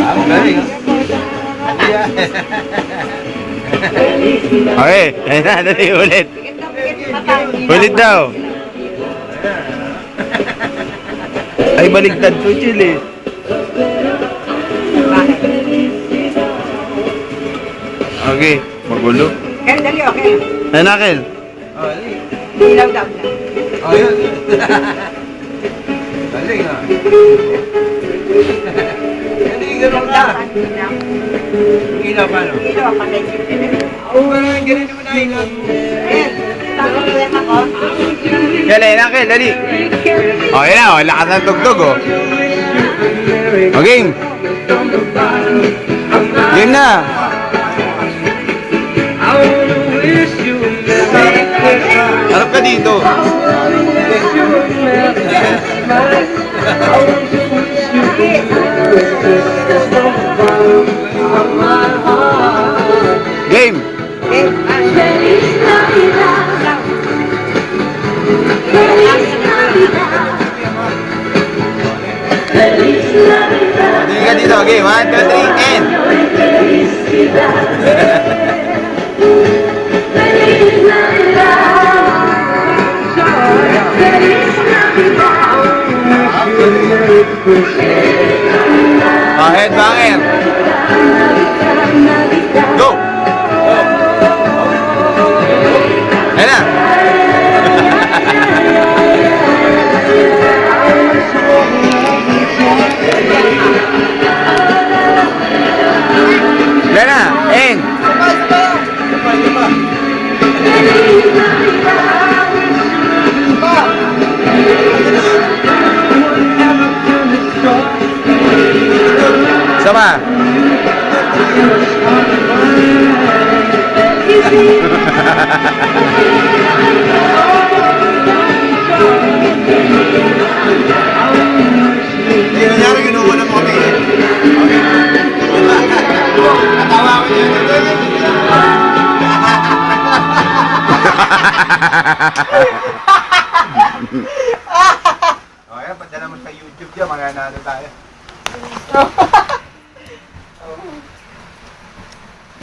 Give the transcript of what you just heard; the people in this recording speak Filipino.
Magaling. ah. Okay, ayun na, dali ulit. Ulit daw. Ay, baligtad to, chill eh. Okay, magulo. Kaya dali, okay. Ay, nakil. Oh, dali. Ilaw daw na. Oh, yun. Galing ah. Galing, ganun ka. Yung ilaw? Ilaw ang patay. Oo, ganun, ganun naman na ilaw. Ayan. Tapos ulit ako. Dali, nakil, dali. Okay na, oh, lakas ng tugtog, oh. Okay. Game na. Harap ka dito. Game. Tingin ka dito. Okay, one, two, three, and. Oh, headbanger. Ayan na. And. Sama. Hindi, okay, padala mo sa YouTube dyan, mananalo tayo.